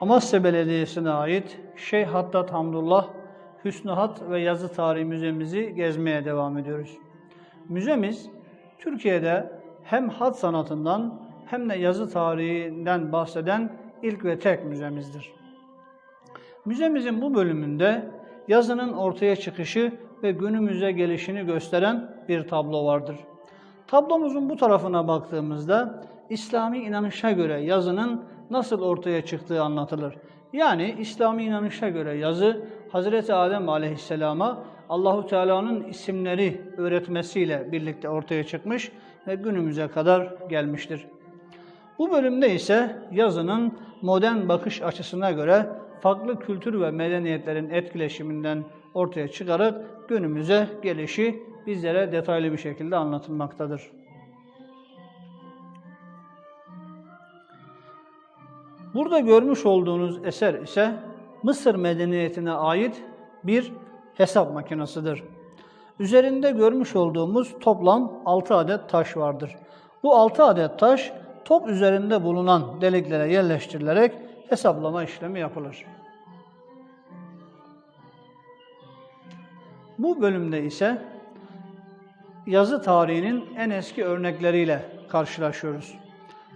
Amasya Belediyesi'ne ait Şeyh Hattat Hamdullah Hüsnü Hat ve Yazı Tarihi Müzemizi gezmeye devam ediyoruz. Müzemiz Türkiye'de hem hat sanatından hem de yazı tarihinden bahseden ilk ve tek müzemizdir. Müzemizin bu bölümünde yazının ortaya çıkışı ve günümüze gelişini gösteren bir tablo vardır. Tablomuzun bu tarafına baktığımızda İslami inanışa göre yazının nasıl ortaya çıktığı anlatılır. Yani İslami inanışa göre yazı Hazreti Adem Aleyhisselam'a Allahu Teala'nın isimleri öğretmesiyle birlikte ortaya çıkmış ve günümüze kadar gelmiştir. Bu bölümde ise yazının modern bakış açısına göre farklı kültür ve medeniyetlerin etkileşiminden ortaya çıkarak günümüze gelişi bizlere detaylı bir şekilde anlatılmaktadır. Burada görmüş olduğunuz eser ise Mısır medeniyetine ait bir hesap makinesidir. Üzerinde görmüş olduğumuz toplam 6 adet taş vardır. Bu 6 adet taş top üzerinde bulunan deliklere yerleştirilerek hesaplama işlemi yapılır. Bu bölümde ise yazı tarihinin en eski örnekleriyle karşılaşıyoruz.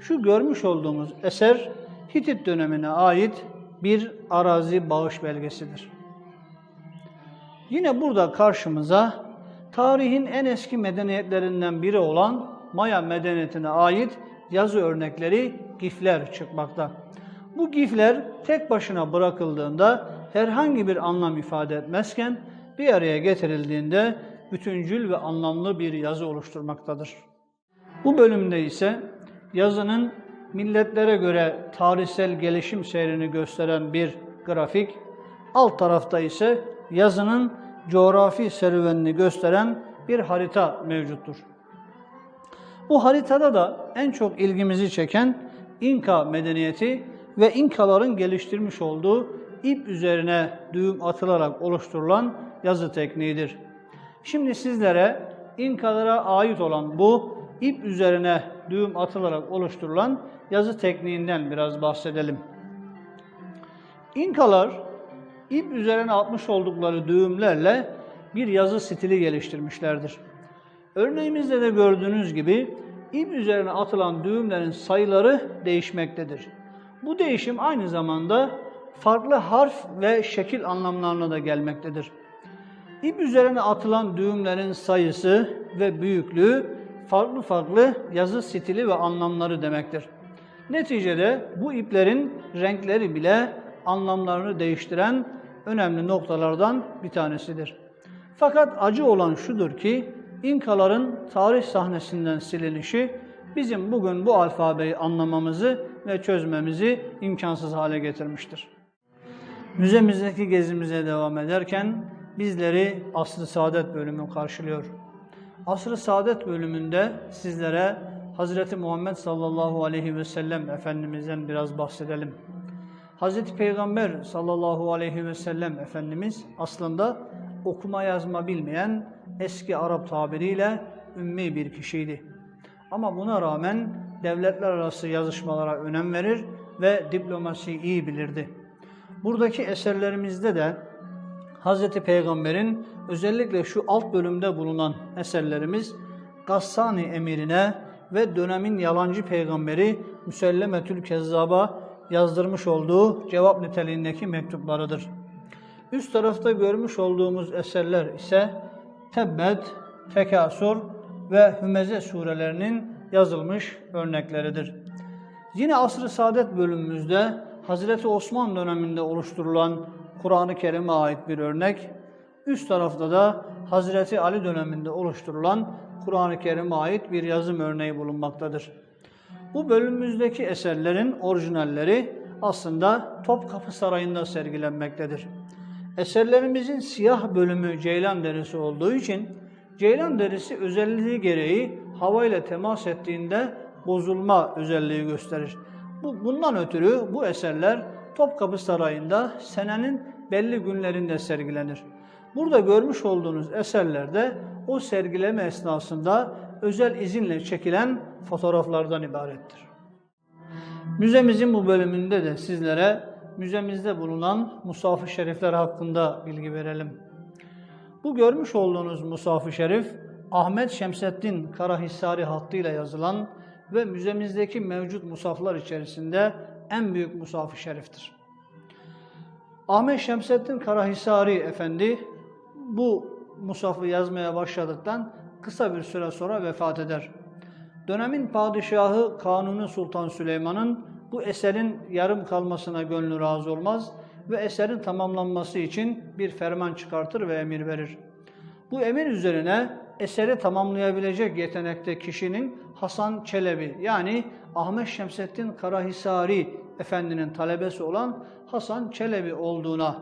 Şu görmüş olduğumuz eser Hitit dönemine ait bir arazi bağış belgesidir. Yine burada karşımıza tarihin en eski medeniyetlerinden biri olan Maya medeniyetine ait yazı örnekleri, gifler çıkmakta. Bu gifler tek başına bırakıldığında herhangi bir anlam ifade etmezken bir araya getirildiğinde bütüncül ve anlamlı bir yazı oluşturmaktadır. Bu bölümde ise yazının milletlere göre tarihsel gelişim seyrini gösteren bir grafik, alt tarafta ise yazının coğrafi serüvenini gösteren bir harita mevcuttur. Bu haritada da en çok ilgimizi çeken İnka medeniyeti ve İnkaların geliştirmiş olduğu ip üzerine düğüm atılarak oluşturulan yazı tekniğidir. Şimdi sizlere İnkalara ait olan bu ip üzerine düğüm atılarak oluşturulan yazı tekniğinden biraz bahsedelim. İnkalar ip üzerine atmış oldukları düğümlerle bir yazı stili geliştirmişlerdir. Örneğimizde de gördüğünüz gibi ip üzerine atılan düğümlerin sayıları değişmektedir. Bu değişim aynı zamanda farklı harf ve şekil anlamlarına da gelmektedir. İp üzerine atılan düğümlerin sayısı ve büyüklüğü farklı farklı yazı stili ve anlamları demektir. Neticede bu iplerin renkleri bile anlamlarını değiştiren önemli noktalardan bir tanesidir. Fakat acı olan şudur ki İnkaların tarih sahnesinden silinişi bizim bugün bu alfabeyi anlamamızı ve çözmemizi imkansız hale getirmiştir. Müzemizdeki gezimize devam ederken bizleri Asr-ı Saadet bölümü karşılıyor. Asr-ı Saadet bölümünde sizlere Hazreti Muhammed sallallahu aleyhi ve sellem Efendimiz'den biraz bahsedelim. Hazreti Peygamber sallallahu aleyhi ve sellem Efendimiz aslında okuma yazma bilmeyen eski Arap tabiriyle ümmi bir kişiydi. Ama buna rağmen devletler arası yazışmalara önem verir ve diplomasiyi iyi bilirdi. Buradaki eserlerimizde de Hz. Peygamber'in özellikle şu alt bölümde bulunan eserlerimiz Gassani emirine ve dönemin yalancı peygamberi Müsellemetül Kezzab'a yazdırmış olduğu cevap niteliğindeki mektuplarıdır. Üst tarafta görmüş olduğumuz eserler ise Tebbet, Tekasur ve Hümeze surelerinin yazılmış örnekleridir. Yine Asr-ı Saadet bölümümüzde Hazreti Osman döneminde oluşturulan Kur'an-ı Kerim'e ait bir örnek, üst tarafta da Hazreti Ali döneminde oluşturulan Kur'an-ı Kerim'e ait bir yazım örneği bulunmaktadır. Bu bölümümüzdeki eserlerin orijinalleri aslında Topkapı Sarayı'nda sergilenmektedir. Eserlerimizin siyah bölümü ceylan derisi olduğu için ceylan derisi özelliği gereği havayla temas ettiğinde bozulma özelliği gösterir. Bu, bundan ötürü bu eserler Topkapı Sarayı'nda senenin belli günlerinde sergilenir. Burada görmüş olduğunuz eserlerde o sergileme esnasında özel izinle çekilen fotoğraflardan ibarettir. Müzemizin bu bölümünde de sizlere müzemizde bulunan Musaf-ı Şerifler hakkında bilgi verelim. Bu görmüş olduğunuz Musaf-ı Şerif, Ahmet Şemseddin Karahissari hattıyla yazılan ve müzemizdeki mevcut musaflar içerisinde en büyük Musaf-ı Şerif'tir. Ahmet Şemseddin Karahisari Efendi bu musafı yazmaya başladıktan kısa bir süre sonra vefat eder. Dönemin padişahı Kanuni Sultan Süleyman'ın bu eserin yarım kalmasına gönlü razı olmaz ve eserin tamamlanması için bir ferman çıkartır ve emir verir. Bu emir üzerine eseri tamamlayabilecek yetenekte kişinin Hasan Çelebi yani Ahmet Şemseddin Karahisari Efendinin talebesi olan Hasan Çelebi olduğuna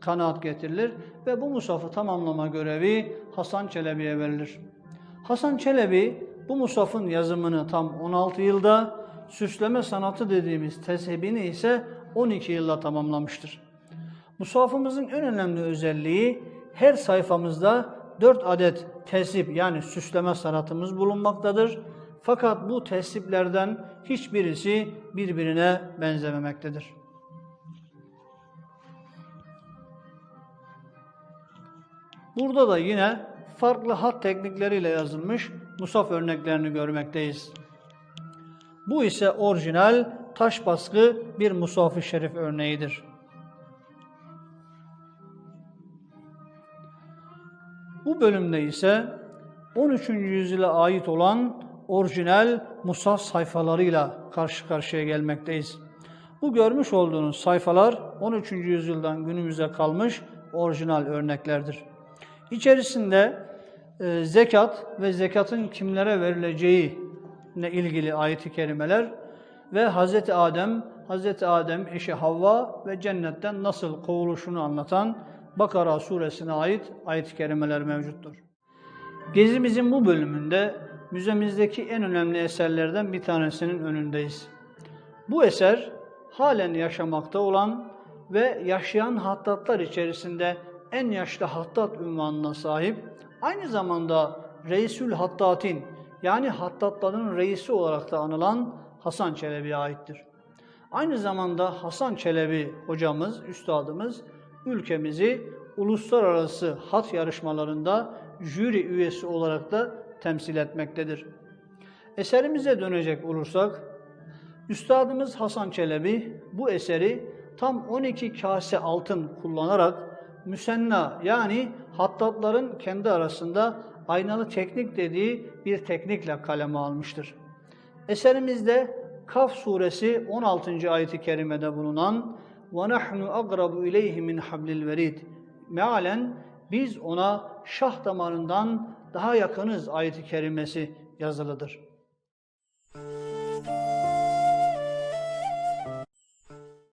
kanaat getirilir ve bu musafı tamamlama görevi Hasan Çelebi'ye verilir. Hasan Çelebi bu musafın yazımını tam 16 yılda, süsleme sanatı dediğimiz tezhebini ise 12 yılda tamamlamıştır. Musafımızın en önemli özelliği her sayfamızda 4 adet tesip yani süsleme sanatımız bulunmaktadır. Fakat bu tesiplerden hiçbirisi birbirine benzememektedir. Burada da yine farklı hat teknikleriyle yazılmış musaf örneklerini görmekteyiz. Bu ise orijinal taş baskı bir musaf-ı şerif örneğidir. Bölümde ise 13. yüzyıla ait olan orijinal musaf sayfalarıyla karşı karşıya gelmekteyiz. Bu görmüş olduğunuz sayfalar 13. yüzyıldan günümüze kalmış orijinal örneklerdir. İçerisinde e, zekat ve zekatın kimlere verileceği ne ilgili ayet-i kerimeler ve Hz. Adem, Hz. Adem eşi Havva ve cennetten nasıl kovuluşunu anlatan Bakara suresine ait ayet-i kerimeler mevcuttur. Gezimizin bu bölümünde müzemizdeki en önemli eserlerden bir tanesinin önündeyiz. Bu eser halen yaşamakta olan ve yaşayan hattatlar içerisinde en yaşlı hattat ünvanına sahip, aynı zamanda Reisül Hattatin yani hattatların reisi olarak da anılan Hasan Çelebi'ye aittir. Aynı zamanda Hasan Çelebi hocamız, üstadımız ülkemizi uluslararası hat yarışmalarında jüri üyesi olarak da temsil etmektedir. Eserimize dönecek olursak, Üstadımız Hasan Çelebi bu eseri tam 12 kase altın kullanarak müsenna yani hattatların kendi arasında aynalı teknik dediği bir teknikle kaleme almıştır. Eserimizde Kaf suresi 16. ayeti kerimede bulunan ve nahnu agrabu ileyhi min hablil verid. Mealen biz ona şah damarından daha yakınız ayeti kerimesi yazılıdır.